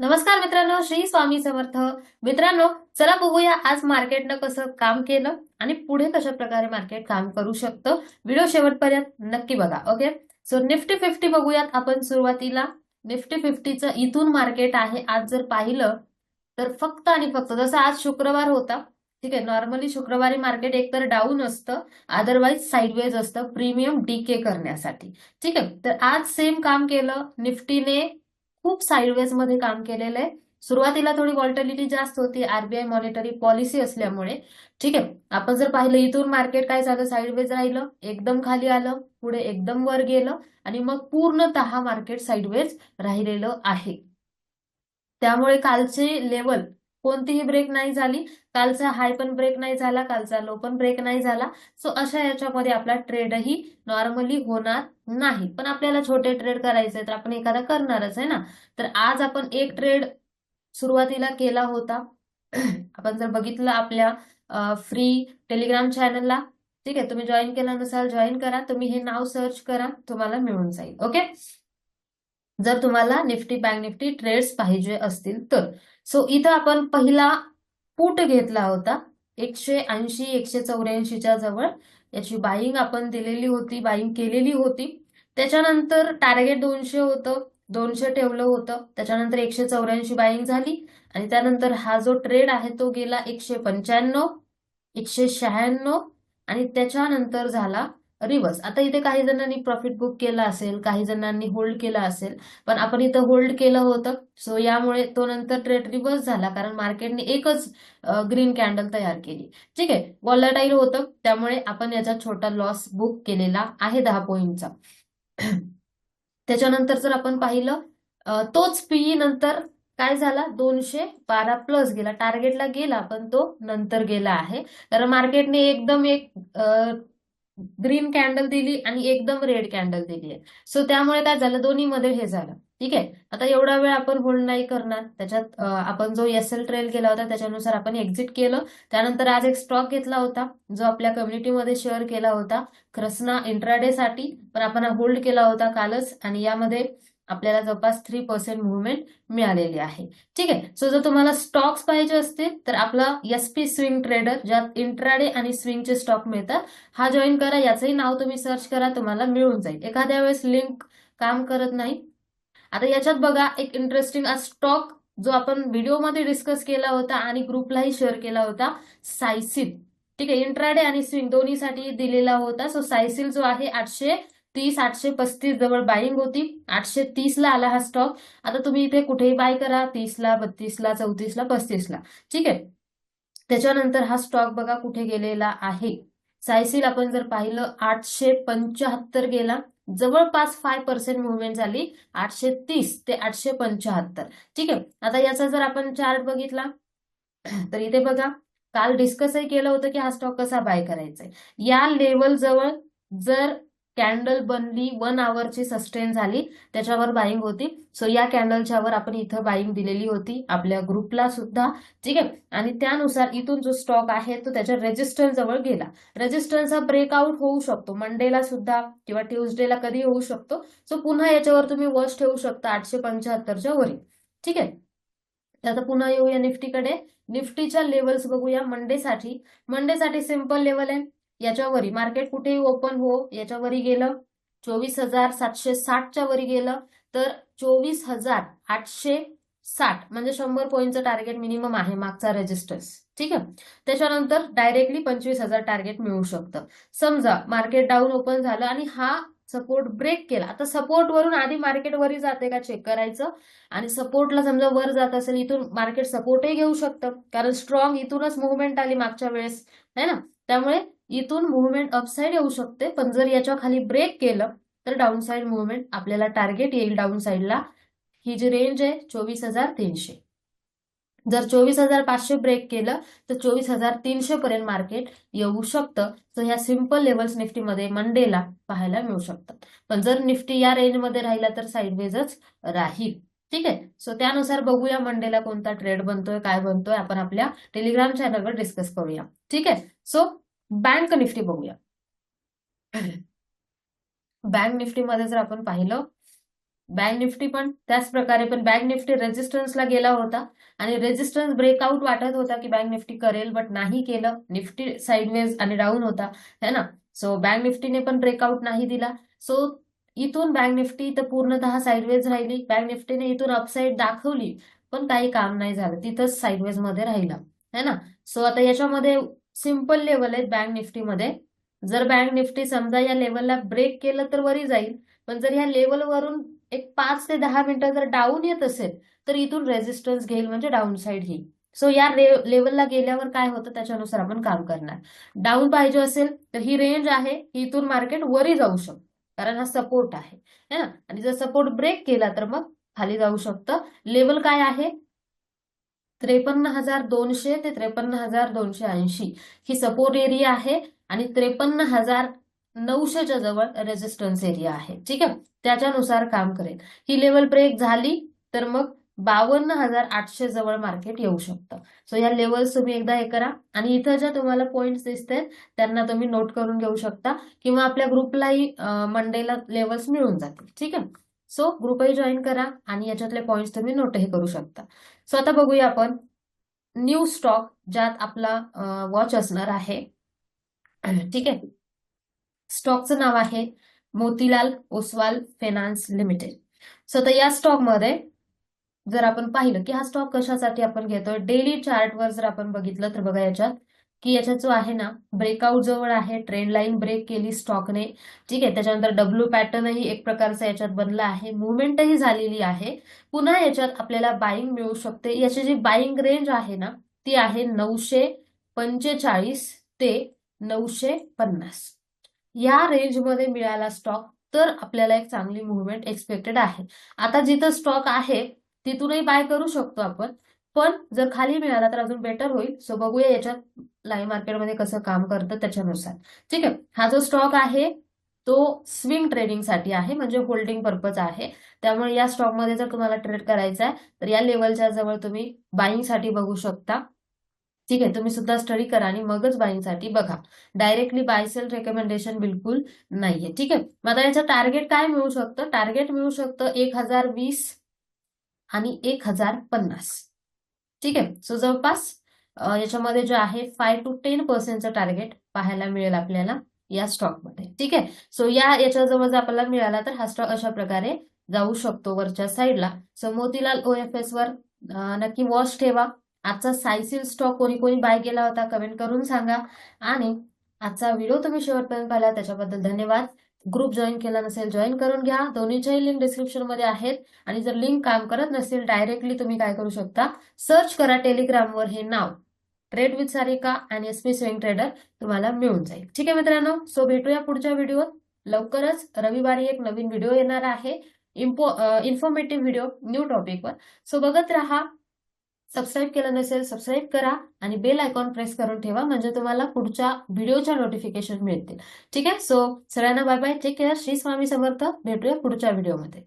नमस्कार मित्रांनो श्री स्वामी समर्थ. मित्रांनो चला बघूया आज मार्केटनं कसं काम केलं आणि पुढे कशा प्रकारे मार्केट काम करू शकतं. व्हिडिओ शेवटपर्यंत नक्की बघा ओके? सो निफ्टी फिफ्टी बघूयात आपण सुरुवातीला. निफ्टी फिफ्टीचं इथून मार्केट आहे आज जर पाहिलं तर फक्त आणि फक्त जसं आज शुक्रवार होता ठीक आहे नॉर्मली शुक्रवारी मार्केट एकतर डाऊन असतं अदरवाईज साईडवेज असतं प्रीमियम डीके करण्यासाठी. ठीक आहे तर आज सेम काम केलं निफ्टीने खूप साईडवेजमध्ये काम केलेलं आहे. सुरुवातीला थोडी व्हॉल्टिलिटी जास्त होती. आरबीआय मॉनिटरी पॉलिसी असल्यामुळे. ठीक आहे. आपण जर पाहिलं इथून मार्केट काय झालं? साईडवेज राहिलं. एकदम खाली आलं. पुढे एकदम वर गेलं. आणि मग पूर्णतः मार्केट साईडवेज राहिलेलं आहे. त्यामुळे कालचे लेवल कोणतीही ब्रेक नाही झाली. कालचा हाय पण ब्रेक नाही झाला कालचा लो पण ब्रेक नाही झाला. सो अशा याच्यामध्ये आपला ट्रेडही नॉर्मली होणार नाही. पण आपल्याला छोटे ट्रेड करायचे तर आपण एखादा करणारच आहे ना? तर आज आपण एक ट्रेड सुरुवातीला केला होता. आपण जर बघितलं आपल्या फ्री टेलिग्राम चॅनलला ठीक आहे? तुम्ही जॉईन केला नसाल जॉईन करा. तुम्ही हे नाव सर्च करा. तुम्हाला मिळून जाईल. ओके जर तुम्हाला निफ्टी बँक निफ्टी ट्रेड्स पाहिजे असतील तर. सो इथं आपण पहिला पुट घेतला होता. एकशे ऐंशी एकशे चौऱ्याऐंशीच्या जवळ. याची बाईंग आपण दिलेली होती बाईंग केलेली होती. त्याच्यानंतर टार्गेट दोनशे होतं दोनशे ठेवलं होतं. त्याच्यानंतर एकशे चौऱ्याऐंशी बाईंग झाली. आणि त्यानंतर हा जो ट्रेड आहे तो गेला एकशे पंच्याण्णव एकशे शहाण्णव. आणि त्याच्यानंतर झाला रिव्हर्स आता इथे काही जणांनी प्रॉफिट बुक केला असेल काही जणांनी होल्ड केला असेल पण आपण इथं होल्ड केलं होतं. सो यामुळे तो नंतर ट्रेड रिव्हर्स झाला कारण मार्केटने एकच ग्रीन कॅन्डल तयार केली. ठीक आहे? वॉलाटाईल होतं. त्यामुळे आपण याचा छोटा लॉस बुक केलेला आहे दहा पॉईंटचा त्याच्यानंतर जर आपण पाहिलं तोच पीई नंतर काय झाला? दोनशे बारा प्लस गेला. टार्गेटला गेला पण तो नंतर गेला आहे. कारण मार्केटने एकदम एक ग्रीन कॅन्डल दिली आणि एकदम रेड कॅन्डल दिली आहे. सो त्यामुळे काय झालं? दोन्ही मध्ये हे झालं. ठीक आहे? आता एवढा वेळ आपण होल्ड नाही करणार. त्याच्यात आपण जो एस एल ट्रेल केला होता त्याच्यानुसार आपण एक्झिट केलं. त्यानंतर आज एक स्टॉक घेतला होता जो आपल्या कम्युनिटीमध्ये शेअर केला होता. क्रसना इंट्राडे साठी पण आपण होल्ड केला होता कालच. आणि यामध्ये आपल्याला जवळपास थ्री पर्सेंट मुवमेंट मिळालेली आहे. ठीक आहे? सो जर तुम्हाला स्टॉक्स पाहिजे असतील तर आपला एस पी स्विंग ट्रेडर ज्यात इंट्राडे आणि स्विंगचे स्टॉक मिळतात हा जॉईन करा. याचंही नाव तुम्ही सर्च करा तुम्हाला मिळून जाईल. एखाद्या वेळेस लिंक काम करत नाही. आता याच्यात बघा एक इंटरेस्टिंग स्टॉक जो आपण व्हिडिओमध्ये डिस्कस केला होता आणि ग्रुपलाही शेअर केला होता सायसिल ठीक आहे? इंट्राडे आणि स्विंग दोन्हीसाठी दिलेला होता. सो सायसिल जो आहे आठशे तीस आठशे पस्तीस जवळ बाईंग होती. आठशे तीसला आला हा स्टॉक आता तुम्ही इथे कुठेही बाय करा. तीसला बत्तीसला चौतीसला पस्तीसला. ठीक आहे? त्याच्यानंतर हा स्टॉक बघा कुठे गेलेला आहे. सायसील आपण जर पाहिलं आठशे पंचाहत्तर गेला. जवळपास फाय पर्सेंट मुवमेंट झाली. आठशे तीस ते आठशे पंचाहत्तर ठीक आहे? आता याचा जर आपण चार्ट बघितला तर इथे बघा. काल डिस्कसही केलं होतं की हा स्टॉक कसा बाय करायचा आहे या लेवल जवळ जर कॅन्डल बनली वन आवरची सस्टेन झाली त्याच्यावर बाईंग होती. सो या कॅन्डलच्या वर आपण इथं बाईंग दिलेली होती आपल्या ग्रुपला सुद्धा. ठीक आहे? आणि त्यानुसार इथून जो स्टॉक आहे तो त्याच्या रेजिस्टन्स जवळ गेला. रेजिस्टन्सचा ब्रेकआउट होऊ शकतो. मंडेला सुद्धा किंवा ट्युजडेला कधी होऊ शकतो. सो पुन्हा याच्यावर तुम्ही वॉच ठेवू शकता आठशे पंच्याहत्तरच्या वरील ठीक आहे? तर आता पुन्हा येऊया निफ्टीकडे. निफ्टीच्या लेवल्स बघूया. मंडेसाठी मंडेसाठी सिंपल लेवल आहे. याच्यावरी मार्केट कुठेही ओपन हो याच्यावरी गेलं चोवीस हजार सातशे साठच्या वरी गेलं तर चोवीस हजार आठशे साठ म्हणजे शंभर पॉईंटचं टार्गेट मिनिमम आहे मागचा रेजिस्टन्स ठीक आहे? त्याच्यानंतर डायरेक्टली पंचवीस हजार टार्गेट मिळू शकतं. समजा मार्केट डाऊन ओपन झालं आणि हा सपोर्ट ब्रेक केला. आता सपोर्ट वरून आधी मार्केट वरी जाते का चेक करायचं? आणि सपोर्टला समजा वर जात असेल इथून मार्केट सपोर्टही घेऊ शकतं. कारण स्ट्रॉंग इथूनच मुवमेंट आली मागच्या वेळेस. है ना? त्यामुळे इथून मुवमेंट अपसाईड येऊ शकते. पण जर याच्या खाली ब्रेक केलं तर डाऊन साईड मुवमेंट आपल्याला टार्गेट येईल डाऊन साईडला ही जी रेंज आहे चोवीस हजार तीनशे. जर चोवीस हजार पाचशे ब्रेक केलं तर चोवीस हजार तीनशे पर्यंत मार्केट येऊ शकतं. तर ह्या सिंपल लेवल्स निफ्टीमध्ये मंडेला पाहायला मिळू शकतात पण जर निफ्टी या रेंजमध्ये राहिला तर साईडवेजच राहील. ठीक आहे? सो त्यानुसार बघूया मंडेला कोणता ट्रेड बनतोय काय बनतोय. आपण आपल्या टेलिग्राम चॅनलवर डिस्कस करूया. ठीक आहे? सो बँक निफ्टी बघूया. बँक निफ्टीमध्ये जर आपण पाहिलं बँक निफ्टी पण त्याच प्रकारे पण बँक निफ्टी रेजिस्टन्सला गेला होता आणि रेजिस्टन्स ब्रेकआउट वाटत होता की बँक निफ्टी करेल बट नाही केलं. निफ्टी साईडवेज आणि डाऊन होता है ना? सो बँक निफ्टीने पण ब्रेकआउट नाही दिला. सो इथून बँक निफ्टी तर पूर्णतः साईडवेज राहिली. बँक निफ्टीने इथून अपसाईड दाखवली पण काही काम नाही झालं. तिथंच साईडवेजमध्ये राहिला है ना? सो आता याच्यामध्ये सिंपल लेवल आहेत बँक निफ्टीमध्ये. जर बँक निफ्टी समजा या लेवलला ब्रेक केलं तर वरी जाईल. पण जर ह्या लेवलवरून एक पाच ते दहा मिनिटं जर डाऊन येत असेल तर इथून रेजिस्टन्स घेईल म्हणजे डाऊन साईड ही. सो या लेवलला गेल्यावर काय होतं? त्याच्यानुसार आपण काम करणार. डाऊन पाहिजे असेल तर ही रेंज आहे इथून मार्केट वरी जाऊ शकतो. कारण हा सपोर्ट आहे. है? ना आणि जर सपोर्ट ब्रेक केला तर मग खाली जाऊ शकतं. लेवल काय आहे? त्रेपन्न हजार दोनशे ते त्रेपन्न हजार दोनशे ऐंशी. ही सपोर्ट एरिया आहे आणि त्रेपन्न हजार नऊशेच्या जवळ रेजिस्टन्स एरिया आहे. ठीक आहे? त्याच्यानुसार काम करेल. ही लेवल ब्रेक झाली तर मग बावन्न हजार आठशे जवळ मार्केट येऊ शकतं. सो या लेवल्स तुम्ही एकदा हे करा. आणि इथं ज्या तुम्हाला पॉईंट्स दिसतात त्यांना तुम्ही नोट करून घेऊ शकता. किंवा आपल्या ग्रुपलाही मंडेला लेवल्स मिळून जातील. ठीक आहे? सो ग्रुपही जॉईन करा आणि याच्यातले पॉईंट्स तुम्ही नोटही करू शकता. सो आता बघूया आपण न्यू स्टॉक ज्यात आपला वॉच असणार आहे. ठीक आहे? स्टॉकचं नाव आहे Motilal Oswal finance limited so तर या स्टॉकमध्ये जर आपण पाहिलं की हा स्टॉक कशासाठी आपण घेतोय? डेली चार्टवर जर आपण बघितलं तर बघा याच्यात की याच्यात जो आहे ना ब्रेकआउट जवळ आहे ट्रेंड लाईन ब्रेक केली स्टॉकने ठीक आहे त्याच्यानंतर डब्ल्यू पॅटर्नही एक प्रकारचा याच्यात बनला आहे. मुवमेंटही झालेली आहे. पुन्हा याच्यात आपल्याला बाईंग मिळू शकते. याची जी बाईंग रेंज आहे ना ती आहे नऊशे पंचेचाळीस ते नऊशे पन्नास. या रेंजमध्ये मिळाला स्टॉक तर आपल्याला एक चांगली मुवमेंट एक्सपेक्टेड आहे. आता जिथं स्टॉक आहे तिथूनही बाय करू शकतो आपण. पण जर खाली मिळाला तर अजून बेटर होईल. सो बघूया याच्यात लाईव्ह मार्केटमध्ये कसं काम करतं त्याच्यानुसार. ठीक आहे? हा जो स्टॉक आहे तो स्विंग ट्रेडिंगसाठी आहे म्हणजे होल्डिंग पर्पज आहे. त्यामुळे या स्टॉकमध्ये जर तुम्हाला ट्रेड करायचा आहे तर या लेवलच्या जवळ तुम्ही बाईंगसाठी बघू शकता. ठीक आहे? तुम्ही सुद्धा स्टडी करा आणि मगच बाईंगसाठी बघा. डायरेक्टली बाय सेल रेकमेंडेशन बिलकुल नाहीये. ठीक आहे? मग आता याचं टार्गेट काय मिळू शकतं? टार्गेट मिळू शकतं एक हजार वीस आणि एक हजार पन्नास. ठीक आहे. सो जवळपास याच्यामध्ये जे आहे फाय टू टेन पर्सेंटचं टार्गेट पाहायला मिळेल आपल्याला या स्टॉकमध्ये ठीक आहे? सो या याच्याजवळ जर आपल्याला मिळाला तर हा स्टॉक अशा प्रकारे जाऊ शकतो वरच्या साईडला so Motilal O F S वर नक्की वॉच ठेवा. आजचा सायसिल स्टॉक कोणी कोणी बाय केला होता कमेंट करून सांगा. आणि आजचा व्हिडिओ तुम्ही शेवटपर्यंत पाहिला त्याच्याबद्दल धन्यवाद. ग्रुप जॉईन केला नसेल जॉईन करून घ्या. दोन्हीच्याही लिंक डिस्क्रिप्शनमध्ये आहेत. आणि जर लिंक काम करत नसेल डायरेक्टली तुम्ही काय करू शकता? सर्च करा टेलिग्रामवर हे नाव. ट्रेड विथ सारिका आणि एस पी स्विंग ट्रेडर तुम्हाला मिळून जाईल. ठीक आहे मित्रांनो सो भेटूया पुढच्या व्हिडिओत लवकरच रविवारी एक नवीन व्हिडिओ येणार आहे. इम्पो इन्फॉर्मेटिव्ह व्हिडिओ न्यू टॉपिकवर सो बघत राहा. सबस्क्राईब केलं नसेल सबस्क्राईब करा आणि बेल आयकॉन प्रेस करून ठेवा म्हणजे तुम्हाला पुढच्या व्हिडिओच्या नोटिफिकेशन मिळतील. ठीक आहे? सो सगळ्यांना bye bye take care Shri Swami Samarth. भेटूया पुढच्या व्हिडिओमध्ये